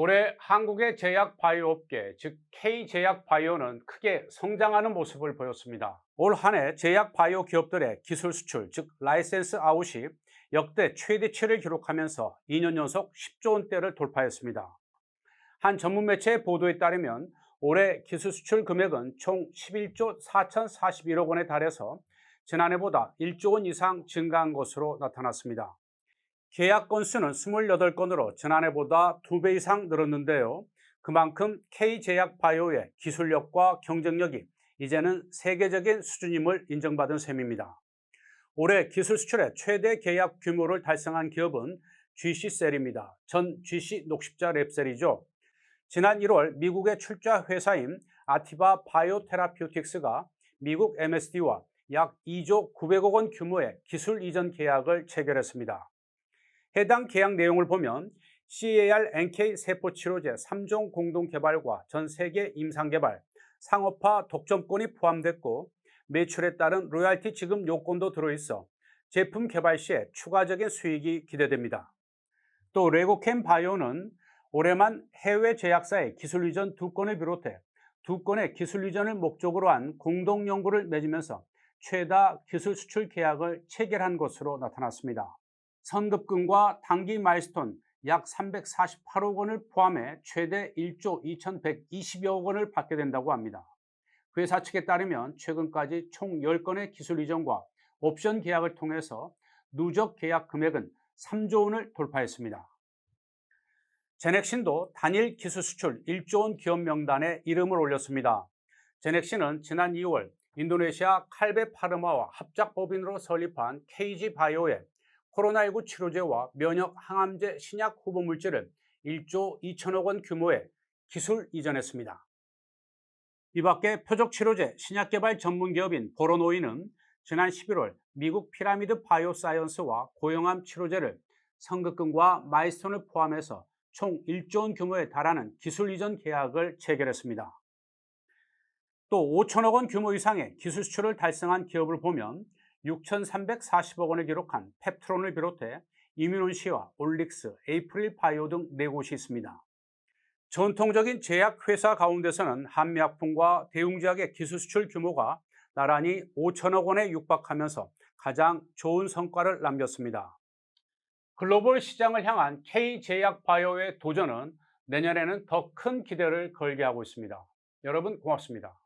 올해 한국의 제약 바이오 업계, 즉 K제약 바이오는 크게 성장하는 모습을 보였습니다. 올 한 해 제약 바이오 기업들의 기술 수출, 즉 라이센스 아웃이 역대 최대치를 기록하면서 2년 연속 10조 원대를 돌파했습니다. 한 전문 매체의 보도에 따르면 올해 기술 수출 금액은 총 11조 4,041억 원에 달해서 지난해보다 1조 원 이상 증가한 것으로 나타났습니다. 계약 건수는 28건으로 지난해보다 2배 이상 늘었는데요. 그만큼 K제약 바이오의 기술력과 경쟁력이 이제는 세계적인 수준임을 인정받은 셈입니다. 올해 기술 수출의 최대 계약 규모를 달성한 기업은 GC셀입니다. 전 GC 녹십자 랩셀이죠. 지난 1월 미국의 출자 회사인 아티바 바이오테라피우틱스가 미국 MSD와 약 2조 900억 원 규모의 기술 이전 계약을 체결했습니다. 해당 계약 내용을 보면 CAR NK 세포 치료제 3종 공동 개발과 전 세계 임상 개발, 상업화 독점권이 포함됐고 매출에 따른 로얄티 지급 요건도 들어있어 제품 개발 시에 추가적인 수익이 기대됩니다. 또 레고캠 바이오는 올해만 해외 제약사의 기술 이전 두 건을 비롯해 두 건의 기술 이전을 목적으로 한 공동 연구를 맺으면서 최다 기술 수출 계약을 체결한 것으로 나타났습니다. 선급금과 단기 마일스톤 약 348억 원을 포함해 최대 1조 2120여억 원을 받게 된다고 합니다. 회사 측에 따르면 최근까지 총 10건의 기술 이전과 옵션 계약을 통해서 누적 계약 금액은 3조 원을 돌파했습니다. 제넥신도 단일 기술 수출 1조 원 기업 명단에 이름을 올렸습니다. 제넥신은 지난 2월 인도네시아 칼베 파르마와 합작 법인으로 설립한 KG 바이오의 코로나19 치료제와 면역 항암제 신약 후보 물질을 1조 2천억 원 규모의 기술 이전했습니다. 이 밖에 표적 치료제 신약 개발 전문 기업인 보로노이는 지난 11월 미국 피라미드 바이오사이언스와 고용암 치료제를 선급금과 마이스톤을 포함해서 총 1조 원 규모에 달하는 기술 이전 계약을 체결했습니다. 또 5천억 원 규모 이상의 기술 수출을 달성한 기업을 보면 6,340억 원을 기록한 펩트론을 비롯해 이뮤논시와 올릭스, 에이프릴 바이오 등 네 곳이 있습니다. 전통적인 제약 회사 가운데서는 한미약품과 대웅제약의 기술 수출 규모가 나란히 5천억 원에 육박하면서 가장 좋은 성과를 남겼습니다. 글로벌 시장을 향한 K제약 바이오의 도전은 내년에는 더 큰 기대를 걸게 하고 있습니다. 여러분 고맙습니다.